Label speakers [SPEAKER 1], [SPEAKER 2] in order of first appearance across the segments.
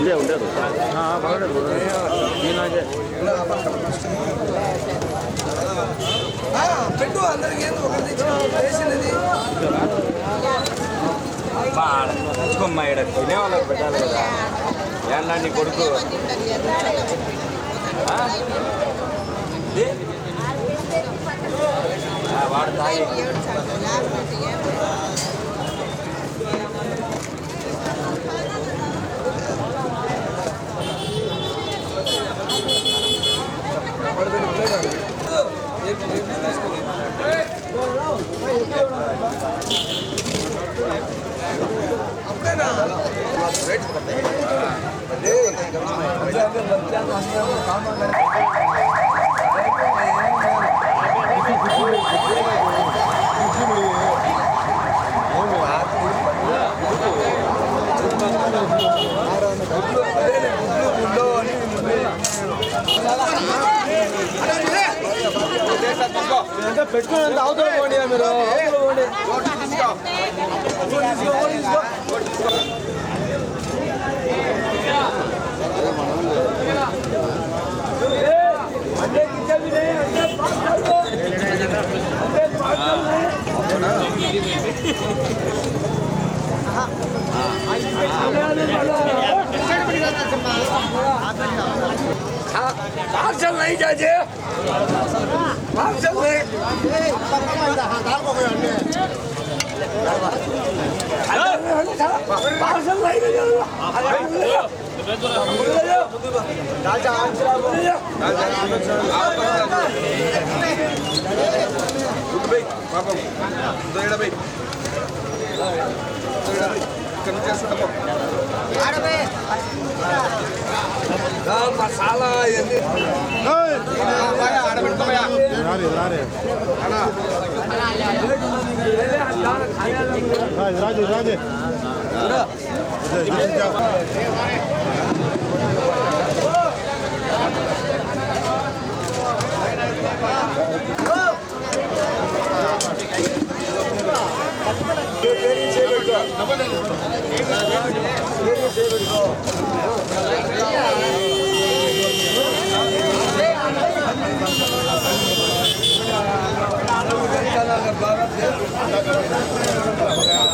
[SPEAKER 1] ఇదే ఉండదు
[SPEAKER 2] పెట్టు అందరికి
[SPEAKER 3] తెచ్చుకోమ్మా ఇక్కడ పెట్టాలి కదా ఏమన్నా నీ కొడుకు వాడు తాగి. ఆ, వాడు తాగి
[SPEAKER 2] అప్పుడేనా
[SPEAKER 1] పెట్టుకుని అవతల పోండి మీరు అవతల పోండి
[SPEAKER 2] पार्सल नहीं जाजे पार्सल नहीं पार्सल नहीं మసాలా ఇవన్నీ
[SPEAKER 1] రాజు రాజు Thank you.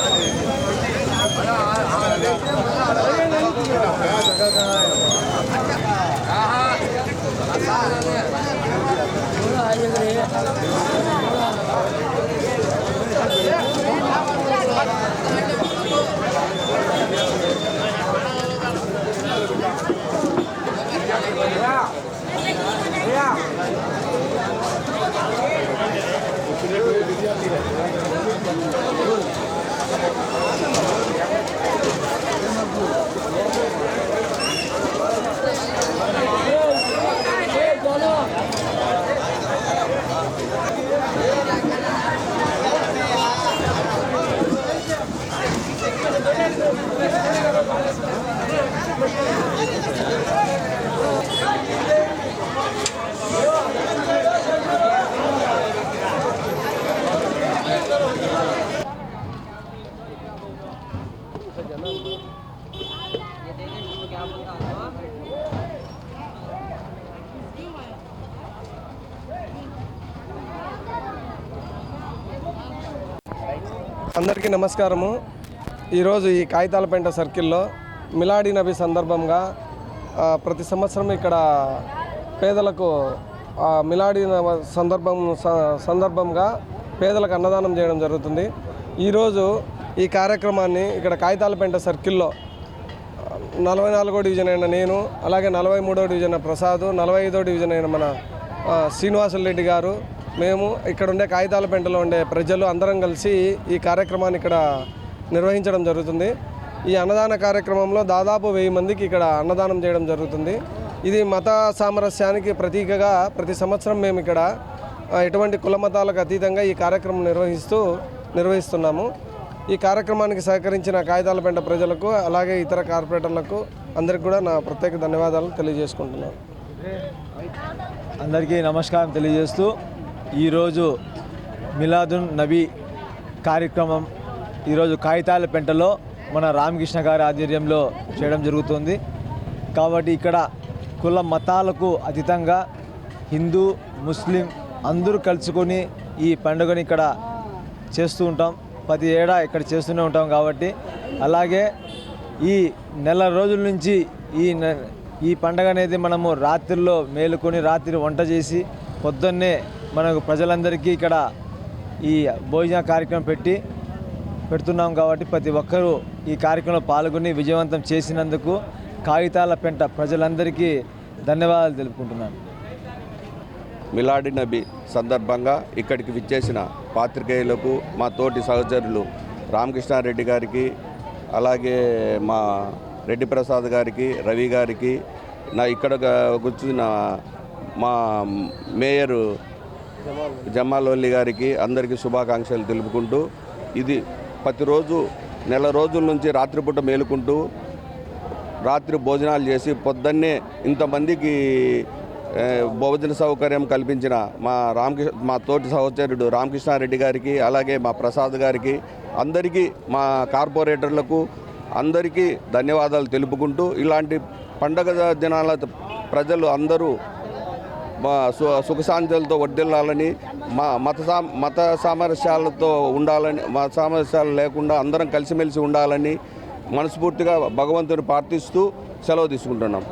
[SPEAKER 2] అందరికీ నమస్కారము. ఈరోజు ఈ కాగితాలపేంట సర్కిల్లో మిలాడి నబీ సందర్భంగా ప్రతి సంవత్సరం ఇక్కడ పేదలకు మిలాడి సందర్భం స- సందర్భంగా పేదలకు అన్నదానం చేయడం జరుగుతుంది. ఈరోజు ఈ కార్యక్రమాన్ని ఇక్కడ కాగితాలపేంట సర్కిల్లో నలభై నాలుగో డివిజన్ అయిన నేను అలాగే నలభై మూడో డివిజన్ ప్రసాద్ నలభై ఐదో డివిజన్ అయిన మన ఆ, శ్రీనివాసులు రెడ్డి గారు మేము ఇక్కడ ఉండే కాగితాల పెంటలో ఉండే ప్రజలు అందరం కలిసి ఈ కార్యక్రమాన్ని ఇక్కడ నిర్వహించడం జరుగుతుంది. ఈ అన్నదాన కార్యక్రమంలో దాదాపు వెయ్యి మందికి ఇక్కడ అన్నదానం చేయడం జరుగుతుంది. ఇది మత సామరస్యానికి ప్రతీకగా ప్రతి సంవత్సరం మేము ఇక్కడ ఎటువంటి కుల మతాలకు అతీతంగా ఈ కార్యక్రమం నిర్వహిస్తూ నిర్వహిస్తున్నాము. ఈ కార్యక్రమానికి సహకరించిన కాగితాల పెంట ప్రజలకు అలాగే ఇతర కార్పొరేటర్లకు అందరికి కూడా నా ప్రత్యేక ధన్యవాదాలు తెలియజేసుకుంటున్నాను.
[SPEAKER 1] అందరికీ నమస్కారం తెలియజేస్తూ ఈరోజు మిలాదున్ నబీ కార్యక్రమం
[SPEAKER 4] ఈరోజు కాగితాల పెంటలో మన రామకృష్ణ గారి ఆధ్వర్యంలో చేయడం జరుగుతుంది. కాబట్టి ఇక్కడ కుల మతాలకు అతీతంగా హిందూ ముస్లిం అందరూ కలుసుకొని ఈ పండుగని ఇక్కడ చేస్తూ ఉంటాం. ప్రతి ఏడా ఇక్కడ చేస్తూనే ఉంటాం కాబట్టి. అలాగే ఈ నెల రోజుల నుంచి ఈ నె- ఈ పండగ అనేది మనము రాత్రిలో మేలుకొని రాత్రి వంట చేసి పొద్దున్నే మనకు ప్రజలందరికీ ఇక్కడ ఈ భోజన కార్యక్రమం పెట్టి పెడుతున్నాం కాబట్టి ప్రతి ఒక్కరూ ఈ కార్యక్రమంలో పాల్గొని విజయవంతం చేసినందుకు కాగితాల పెంట ప్రజలందరికీ ధన్యవాదాలు తెలుపుకుంటున్నాను.
[SPEAKER 1] మిలాడి నబీ సందర్భంగా ఇక్కడికి విచ్చేసిన పాత్రికేయులకు మా తోటి సహచరులు రామకృష్ణారెడ్డి గారికి అలాగే మా రెడ్డి ప్రసాద్ గారికి రవి గారికి నా ఇక్కడ కూర్చున్న మా మేయరు జమాలవల్లి గారికి అందరికీ శుభాకాంక్షలు తెలుపుకుంటూ ఇది ప్రతిరోజు నెల రోజుల నుంచి రాత్రిపూట మేలుకుంటూ రాత్రి భోజనాలు చేసి పొద్దున్నే ఇంతమందికి భోజన సౌకర్యం కల్పించిన మా రామకృష్ణ మా తోటి సహచరుడు రామకృష్ణారెడ్డి గారికి అలాగే మా ప్రసాద్ గారికి అందరికీ మా కార్పొరేటర్లకు అందరికీ ధన్యవాదాలు తెలుపుకుంటూ ఇలాంటి పండగ దినాల ప్రజలు అందరూ సుఖశాంతులతో వర్దిల్లాలని మా మత సా మత సామరస్యాలతో ఉండాలని మత సామరస్యాలు లేకుండా అందరం కలిసిమెలిసి ఉండాలని మనస్ఫూర్తిగా భగవంతుని ప్రార్థిస్తూ సెలవు తీసుకుంటున్నాం.